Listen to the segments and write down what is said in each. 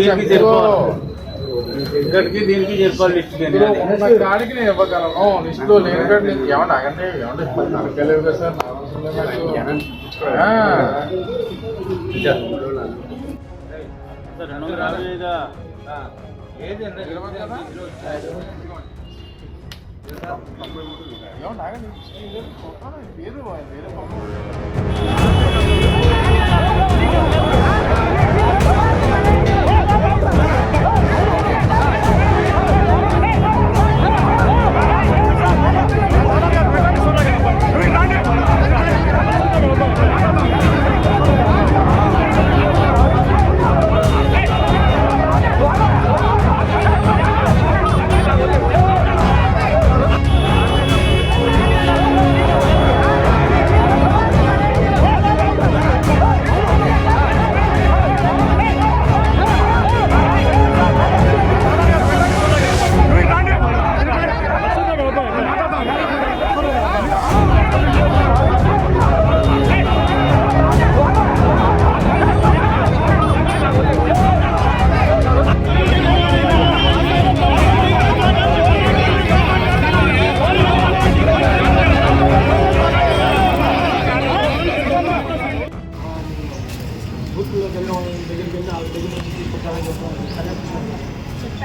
దీనికి ఇక్కడికి దీనికి చెప్పాలి లిస్ట్ కాడికి నేను ఇవ్వగలను. లిస్టులో లేని నీకు ఏమన్నా అగండి ఏమంటే మనకే లేవు కదా సార్. ఏమన్నా వేరు వేరే పక్కన.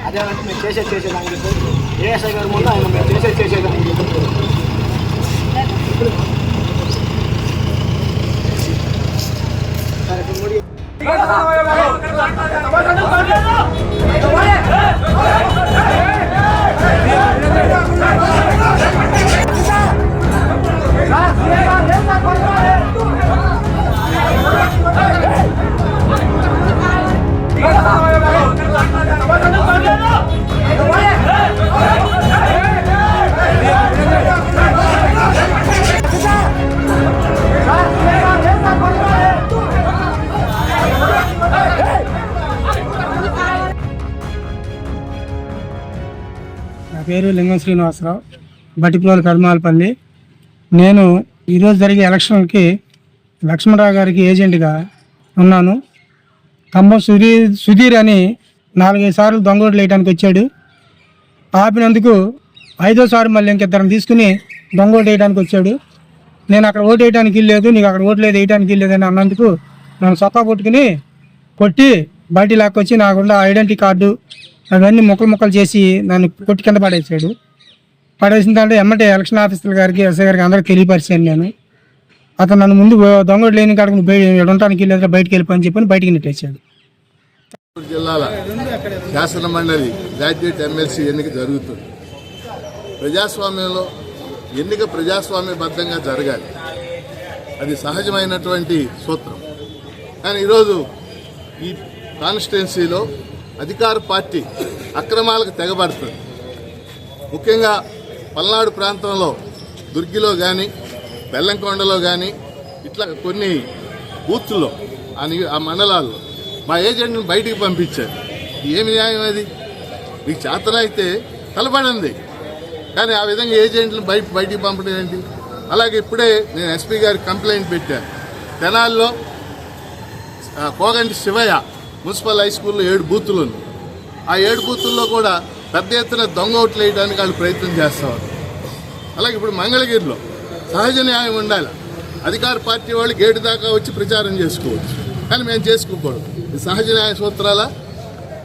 అదే అంటే మేము చేసేది చేసేదాన్ని చెప్పి ఏఎస్ఐ గారు ముందు ఆయన మేము చేసేది చేసేదాన్ని చెప్పి సరే పేరు లింగం శ్రీనివాసరావు బట్టిపులోలు కర్మాలపల్లి. నేను ఈరోజు జరిగే ఎలక్షన్కి లక్ష్మణరావు గారికి ఏజెంట్గా ఉన్నాను. ఖమ్మం సుధీర్ సుధీర్ అని నాలుగైదు సార్లు దొంగోట్లు వేయడానికి వచ్చాడు. ఆపినందుకు ఐదోసారి మళ్ళీ ఇంకిద్దరం తీసుకుని దొంగోటు వేయడానికి వచ్చాడు. నేను అక్కడ ఓటు వేయడానికి వెళ్ళలేదు నీకు అక్కడ ఓటు లేదు వేయడానికి ఇల్లేదు అని అన్నందుకు నన్ను సొక్కా కొట్టుకుని కొట్టి బయట లాక్కొచ్చి నాకుండా ఐడెంటిటీ కార్డు అవన్నీ ముక్కలు ముక్కలు చేసి నన్ను కొట్టి కింద పడేసాడు పడేసిన దాంట్లో ఎమ్మటే ఎలక్షన్ ఆఫీసర్ గారికి ఎస్ఐ గారికి అందరికి తెలియపరిచాను నేను. అతను నన్ను ముందు దొంగడు లేని కాడికి బయట ఇక్కడ ఉండటానికి లేదా బయటికి వెళ్ళిపోని చెప్పని బయటికి నెట్టేశాడు. జిల్లాల శాసన మండలి గ్రాడ్యుయేట్ ఎమ్మెల్సీ ఎన్నిక జరుగుతుంది. ప్రజాస్వామ్యంలో ఎన్నిక ప్రజాస్వామ్యబద్ధంగా జరగాలి. అది సహజమైనటువంటి సూత్రం. కానీ ఈరోజు ఈ కాన్స్టిట్యున్సీలో అధికార పార్టీ అక్రమాలకు తెగబడుతుంది. ముఖ్యంగా పల్నాడు ప్రాంతంలో దుర్గిలో కానీ బెల్లంకొండలో కానీ ఇట్లా కొన్ని బూత్లో ఆ మండలాల్లో మా ఏజెంట్ని బయటికి పంపించారు. ఏమి న్యాయం అది? మీకు చేతనైతే కలపడండి కానీ ఆ విధంగా ఏజెంట్లను బయట బయటికి పంపడం ఏంటి? అలాగే ఇప్పుడే నేను ఎస్పీ గారికి కంప్లైంట్ పెట్టాను. తెనాల్లో కోగంటి శివయ్య మున్సిపల్ హై స్కూల్లో ఏడు బూతులు ఉన్నాయి. ఆ ఏడు బూతుల్లో కూడా పెద్ద ఎత్తున దొంగ ఓట్లు వేయడానికి వాళ్ళు ప్రయత్నం చేస్తారు. అలాగే ఇప్పుడు మంగళగిరిలో సహజ న్యాయం ఉండాలి. అధికార పార్టీ వాళ్ళు గేటు దాకా వచ్చి ప్రచారం చేసుకోవచ్చు. కానీ మేము చేసుకోకూడదు. ఇది సహజ న్యాయ సూత్రాలా?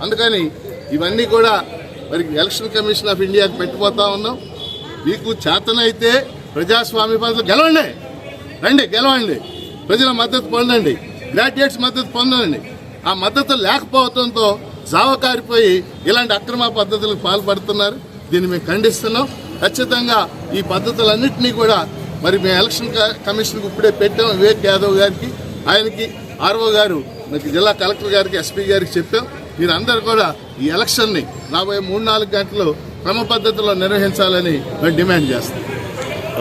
అందుకని ఇవన్నీ కూడా మరి ఎలక్షన్ కమిషన్ ఆఫ్ ఇండియాకి పెట్టిపోతా ఉన్నాం. మీకు చేతనైతే ప్రజాస్వామ్య పద్ధతులు గెలవండి. రండి గెలవండి. ప్రజల మద్దతు పొందండి. గ్రాడ్యుయేట్స్ మద్దతు పొందండి. ఆ మద్దతు లేకపోవడంతో జావకారిపోయి ఇలాంటి అక్రమ పద్ధతులకు పాల్పడుతున్నారు. దీన్ని మేము ఖండిస్తున్నాం. ఖచ్చితంగా ఈ పద్ధతులన్నింటినీ కూడా మరి మేము ఎలక్షన్ కమిషన్కి ఇప్పుడే పెట్టాం. వివేక్ యాదవ్ గారికి ఆయనకి ఆర్ఓ గారు మీకు జిల్లా కలెక్టర్ గారికి ఎస్పీ గారికి చెప్పాం. మీరందరూ కూడా ఈ ఎలక్షన్ని రాబోయే మూడు నాలుగు గంటలు క్రమ పద్ధతిలో నిర్వహించాలని మేము డిమాండ్ చేస్తాం.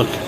ఓకే.